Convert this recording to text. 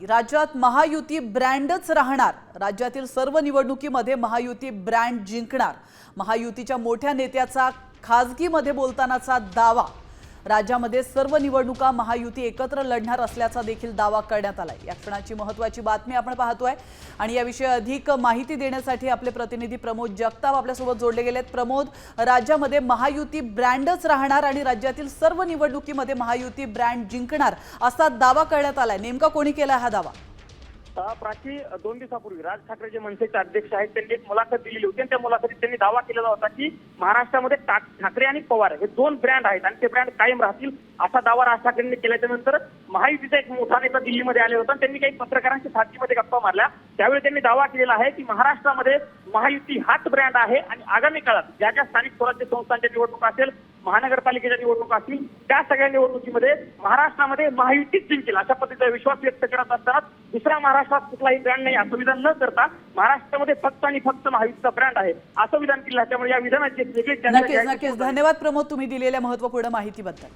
राज्यात महायुती ब्रँडच राहणार. राज्यातील सर्व निवडणुकीमध्ये महायुती ब्रँड जिंकणार. महायुतीच्या मोठ्या नेत्याचा खाजगीमध्ये बोलतानाचा दावा राज्यामध्ये सर्व निवडणुका महायुती एकत्र लढणार असल्याचा देखील दावा करण्यात आलाय. या क्षणाची महत्वाची बातमी आपण पाहतोय. आणि याविषयी अधिक माहिती देण्यासाठी आपले प्रतिनिधी प्रमोद जगताप आपल्यासोबत जोडले गेलेत. प्रमोद राज्यामध्ये महायुती ब्रँडच राहणार आणि राज्यातील सर्व निवडणुकीमध्ये महायुती ब्रँड जिंकणार असा दावा करण्यात आलाय. नेमका कोणी केला हा दावा? प्राची दोन दिवसापूर्वी राज ठाकरे जे मनसेचे अध्यक्ष आहेत. त्यांनी एक मुलाखत दिलेली होती आणि त्या मुलाखतीत त्यांनी दावा केलेला होता की महाराष्ट्रामध्ये ठाकरे आणि पवार हे दोन ब्रँड आहेत आणि ते ब्रँड कायम राहतील असा दावा राज ठाकरेंनी केल्याच्यानंतर महायुतीचा एक मोठा नेता दिल्लीमध्ये आले होता त्यांनी काही पत्रकारांच्या साथीमध्ये गप्पा मारल्या. त्यावेळी त्यांनी दावा केलेला आहे की महाराष्ट्रामध्ये महायुती हाच ब्रँड आहे आणि आगामी काळात ज्या ज्या स्थानिक स्वराज्य संस्थांच्या निवडणूक असेल महानगरपालिकेच्या निवडणुका असतील त्या सगळ्या निवडणुकीमध्ये महाराष्ट्रामध्ये महायुतीच जिंकेल अशा पद्धतीचा विश्वास व्यक्त करत असताना दुसऱ्या महाराष्ट्रात कुठलाही ब्रँड नाही असं विधान न करता महाराष्ट्रामध्ये फक्त आणि फक्त महायुतीचा ब्रँड आहे असं विधान केलं त्यामुळे या विधानाची नक्कीच नक्कीच. धन्यवाद प्रमोद तुम्ही दिलेल्या महत्त्वपूर्ण माहितीबद्दल.